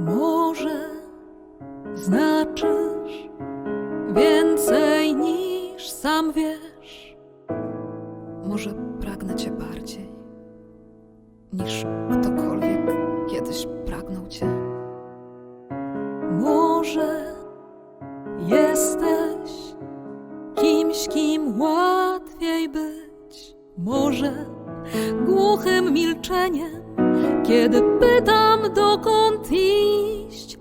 Może znaczysz więcej niż sam wiesz. Może pragnę cię bardziej niż ktokolwiek kiedyś pragnął cię. Może jesteś kimś, kim łatwiej być. Może głuchym milczeniem, kiedy pytam, dokąd iść.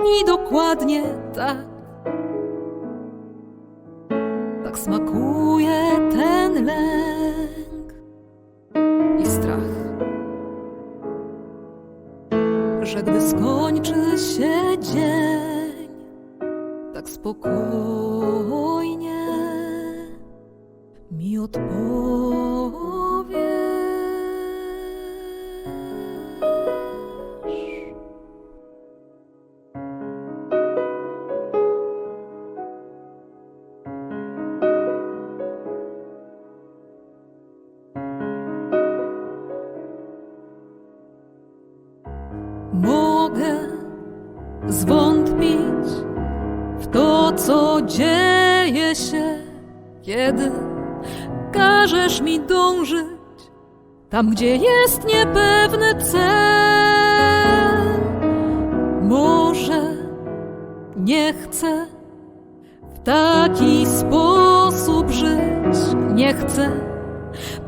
I dokładnie tak. Tak smakuje ten lęk. I strach, że gdy skończy się dzień, tak spokojnie mi odpowiesz. Mogę zwątpić w to, co dzieje się, kiedy każesz mi dążyć tam, gdzie jest niepewny cel. Może nie chcę w taki sposób żyć, nie chcę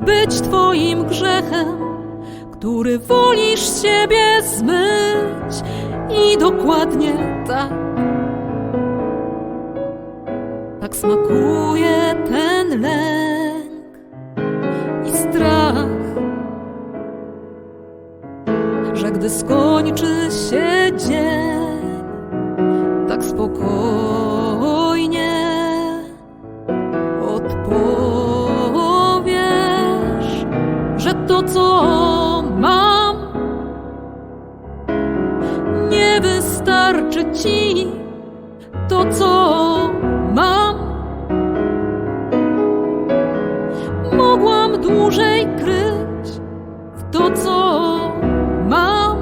być Twoim grzechem który wolisz siebie zmyć i dokładnie tak. Tak smakuje ten lęk i strach, że gdy skończy się dzień, tak spokojnie nie wystarczy ci to co mam mogłam dłużej kryć w to co mam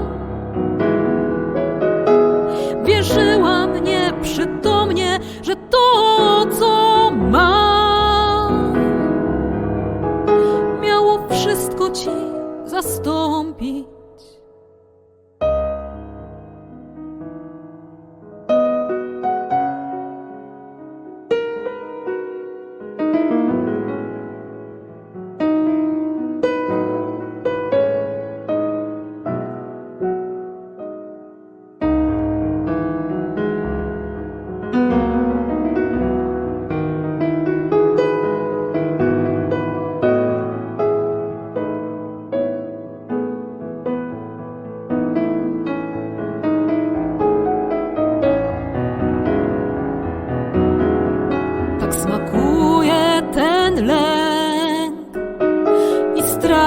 wierzyłam nieprzytomnie że to co mam miało wszystko ci zastąpić.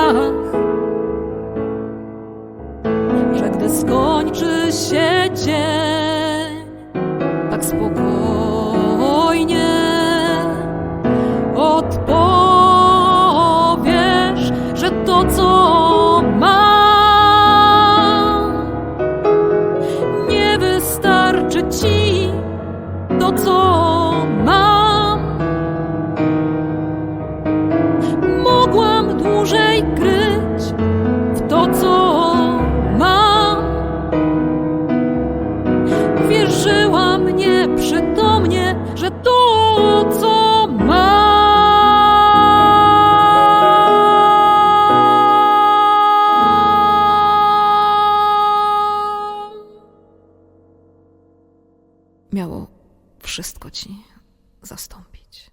I zastąpić.